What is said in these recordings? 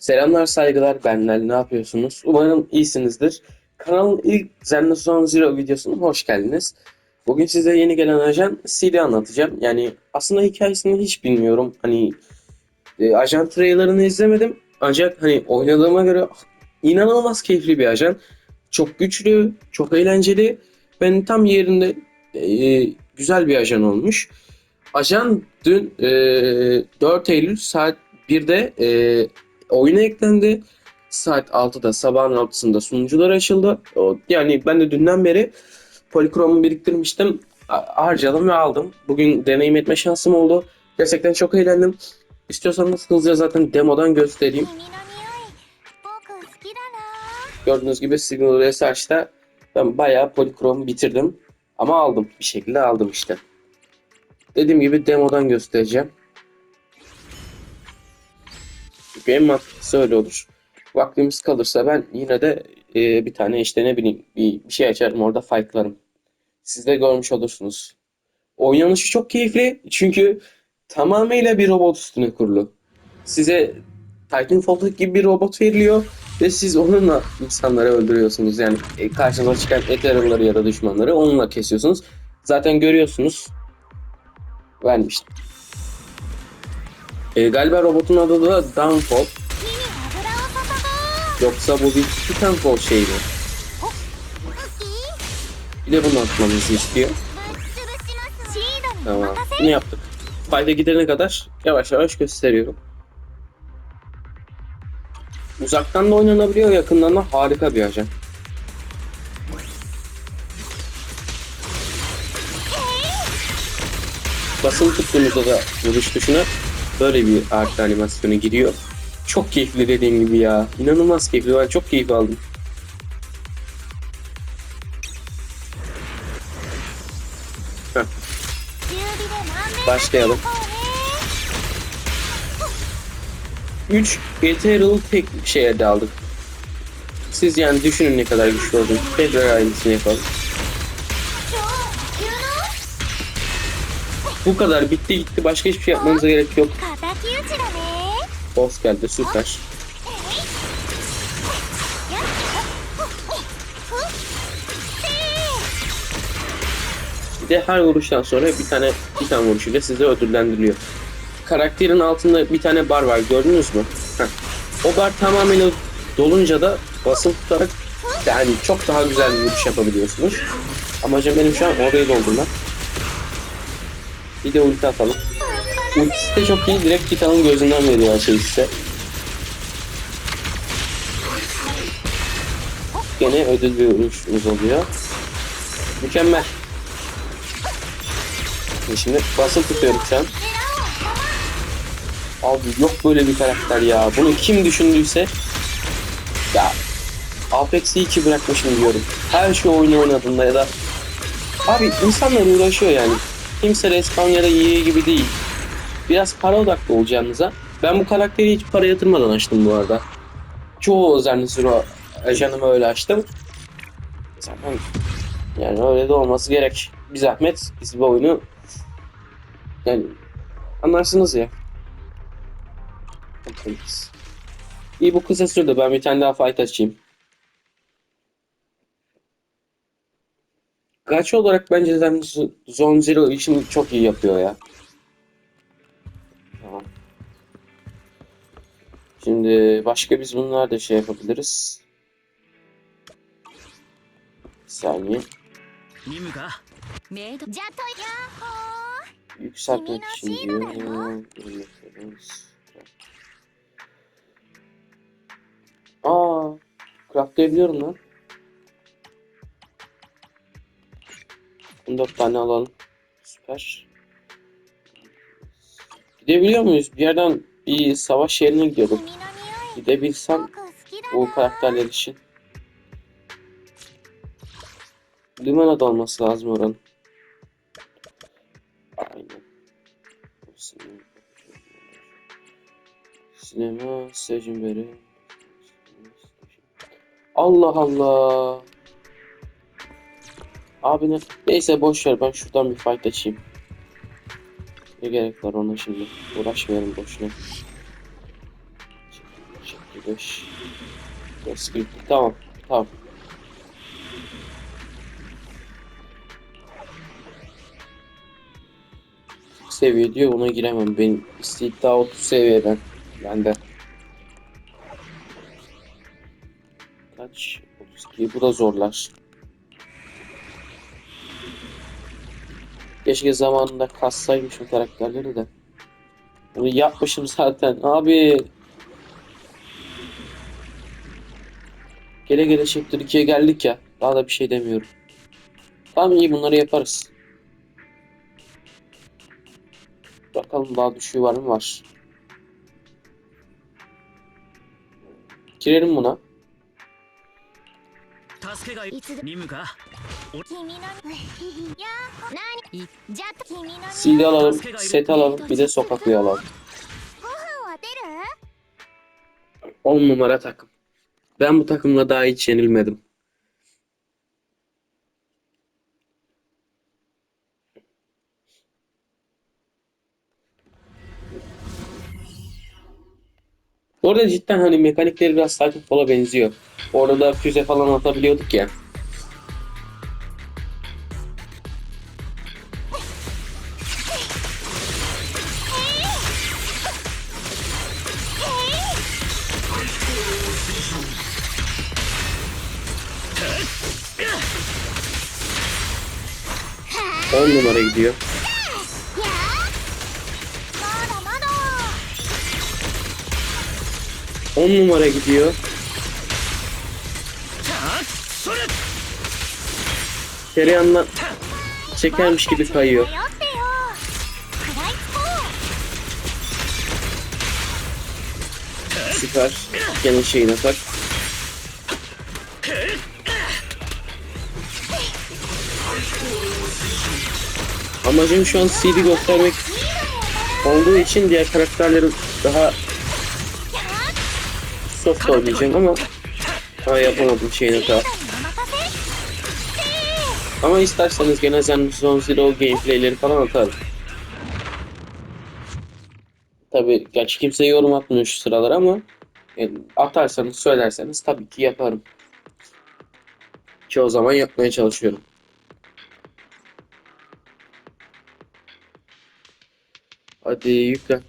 Selamlar saygılar benler ne yapıyorsunuz? Umarım iyisinizdir. Kanalın ilk Zenno Zone Zero videosuna hoş geldiniz. Bugün size yeni gelen ajan Seal'i anlatacağım. Yani aslında hikayesini hiç bilmiyorum. Hani e, ajan trailerını izlemedim. Ancak hani oynadığıma göre inanılmaz keyifli bir ajan. Çok güçlü, çok eğlenceli. Ben tam yerinde e, güzel bir ajan olmuş. Ajan dün e, 4 Eylül saat 1'de e, oyuna eklendi. Saat 6'da sabahın 6'sında sunucular açıldı. Yani ben de dünden beri Polikromu biriktirmiştim. Harcadım ve aldım. Bugün deneyim etme şansım oldu. Gerçekten çok eğlendim. İstiyorsanız hızlıca zaten demodan göstereyim. Gördüğünüz gibi Signal Research'ta ben bayağı polikrom bitirdim. Ama aldım. Bir şekilde aldım işte. Dediğim gibi demodan göstereceğim. Çünkü en mantıklısı öyle olur. Vaktimiz kalırsa ben yine de e, bir tane işte ne bileyim bir, bir şey açarım orada fightlarım. Siz de görmüş olursunuz. Oynanışı çok keyifli çünkü tamamıyla bir robot üstüne kurulu. Size Titanfall gibi bir robot veriliyor ve siz onunla insanları öldürüyorsunuz. Yani e, karşınıza çıkan Ethereum'ları ya da düşmanları onunla kesiyorsunuz. Zaten görüyorsunuz. Vermiştim. E, galiba robotun adı da Downfall. Yoksa bu bir Titanfall şey mi? Bir de bunu atmamızı istiyor. Tamam. Bunu yaptık. Fayda gidene kadar yavaş yavaş gösteriyorum. Uzaktan da oynanabiliyor, yakından da harika bir ajan. Basılı tuttuğumuzda da vuruş tuşuna böyle bir ağaç animasyonu giriyor. Çok keyifli dediğim gibi ya. İnanılmaz keyifli. Ben çok keyif aldım. Heh. Başlayalım. 3 Ethereal tek şeye daldık. Siz yani düşünün ne kadar güçlü oldun. Tekrar aynısını yapalım. Bu kadar bitti gitti. Başka hiçbir şey yapmamıza gerek yok. Of geldi süper. Bir de her vuruştan sonra bir tane bir tane vuruşuyla sizi ödüllendiriliyor. Karakterin altında bir tane bar var gördünüz mü? Heh. O bar tamamen dolunca da basılı tutarak yani çok daha güzel bir vuruş yapabiliyorsunuz. Amacım benim şu an orayı doldurmak. Bir de ulti atalım. Ultisi de çok iyi. Direkt Titan'ın gözünden veriyor her şeyi size. Gene ödül bir vuruşumuz oluyor. Mükemmel. Şimdi basılı tutuyorum şu an. Abi yok böyle bir karakter ya. Bunu kim düşündüyse ya Apex'i iyi ki bırakmışım diyorum. Her şey oyunu oynadığında ya da abi insanlar uğraşıyor yani. Kimse respawn ya da EA gibi değil. Biraz para odaklı olacağınıza. Ben bu karakteri hiç para yatırmadan açtım bu arada. Çoğu özenli Zero ajanımı öyle açtım. Zaten yani öyle de olması gerek. Bir zahmet biz bu oyunu yani anlarsınız ya. İyi bu kısa sürdü. Ben bir tane daha fight açayım. Gacha olarak bence Zone Zero işini çok iyi yapıyor ya. Şimdi başka biz bunlar da şey yapabiliriz. Bir saniye. Yükseltmek için diyor. Aa, craftlayabiliyorum lan. 14 tane alalım. Süper. Gidebiliyor muyuz? Bir yerden bir savaş yerine gidiyorduk. Gidebilsem bu karakterler için. Limanada olması lazım oranın. Sinema, stajın. Allah Allah. Abi ne? Neyse boş ver ben şuradan bir fight açayım. Ne gerek var ona şimdi? Uğraşmayalım boşuna. Çek, çek. 5 40 Tamam. Tamam. Seviye diyor buna giremem. Benim istiddia 30 seviyeden. Bende. Kaç? 32. Bu da zorlar. Keşke zamanında kassaymışım karakterleri de. Bunu yapmışım zaten. Abi. Gele gele Chapter 2'ye geldik ya. Daha da bir şey demiyorum. Tamam iyi bunları yaparız. Bakalım daha düşüğü var mı? Var. Girelim buna. 助けがいいつで任務か君のやー何じゃあ君の CD alalım, set alalım, bir de sokaklığı alalım. ご飯は出る 10 numara takım. Ben bu takımla daha hiç yenilmedim. Bu arada cidden hani mekanikleri biraz Titanfall'a benziyor. Orada da füze falan atabiliyorduk ya. On numara gidiyor. 10 numara gidiyor. Tereyağından çekermiş gibi kayıyor. Süper. Gene şeyine tak. Amacım şu an CD göstermek olduğu için diğer karakterleri daha Ubisoft oynayacağım ama daha yapamadım şeyini daha. Ama isterseniz gene Zenson Zero gameplayleri falan atarım. Tabi gerçi kimse yorum atmıyor şu sıralar ama e, atarsanız söylerseniz tabii ki yaparım. Ki o zaman yapmaya çalışıyorum. Hadi yükle.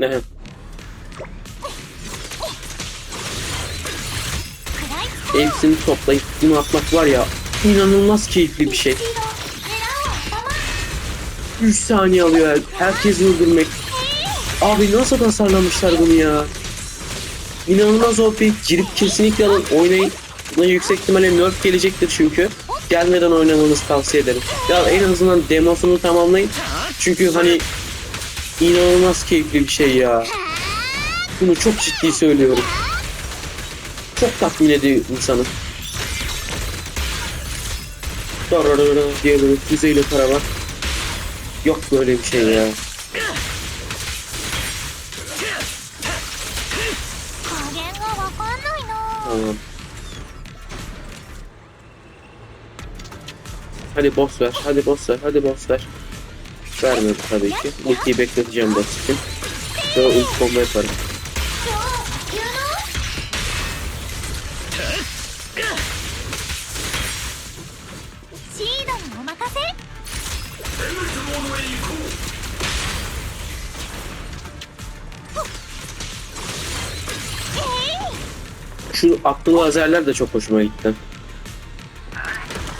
Ne? hepsini toplayıp bunu atmak var ya inanılmaz keyifli bir şey. 3 saniye alıyor herkesi öldürmek. Abi nasıl tasarlamışlar bunu ya? İnanılmaz OP girip kesinlikle alın oynayın. Buna yüksek ihtimalle nerf gelecektir çünkü. Gelmeden oynamanızı tavsiye ederim. Ya en azından demosunu tamamlayın. Çünkü hani inanılmaz keyifli bir şey ya. Bunu çok ciddi söylüyorum. Çok tatmin ediyor insanı. Dararara diye böyle füzeyle para var. Yok böyle bir şey ya. Tamam. Hadi boss ver, hadi boss ver, hadi boss ver. Vermedi tabii ki. Ultiyi bekleteceğim boss için. Sonra ulti combo yaparım. Şu attığı lazerler de çok hoşuma gitti.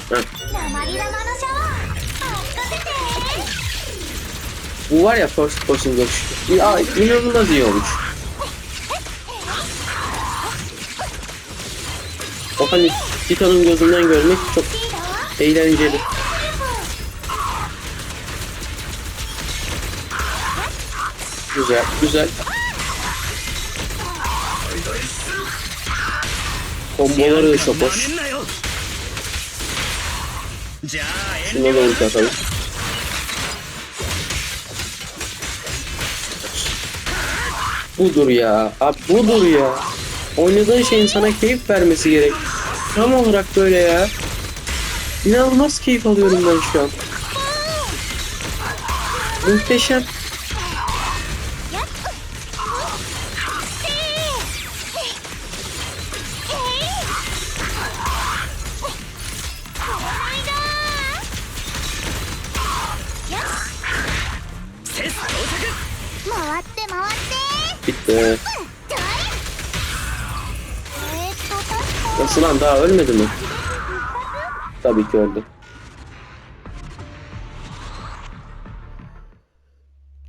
Heh. 鉛玉のシャワー任せて Bu var ya first person görüş. Ya inanılmaz iyi olmuş. O hani Titan'ın gözünden görmek çok シードは eğlenceli. Güzel, güzel. Komboları da çok hoş. Şuna da ulti atalım. Budur ya. Abi budur ya. Oynadığın şeyin sana keyif vermesi gerek. Tam olarak böyle ya. İnanılmaz keyif alıyorum ben şu an. Muhteşem. Nasıl lan daha ölmedi mi? Tabii ki öldü.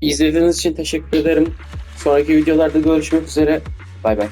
İzlediğiniz için teşekkür ederim. Sonraki videolarda görüşmek üzere. Bay bay.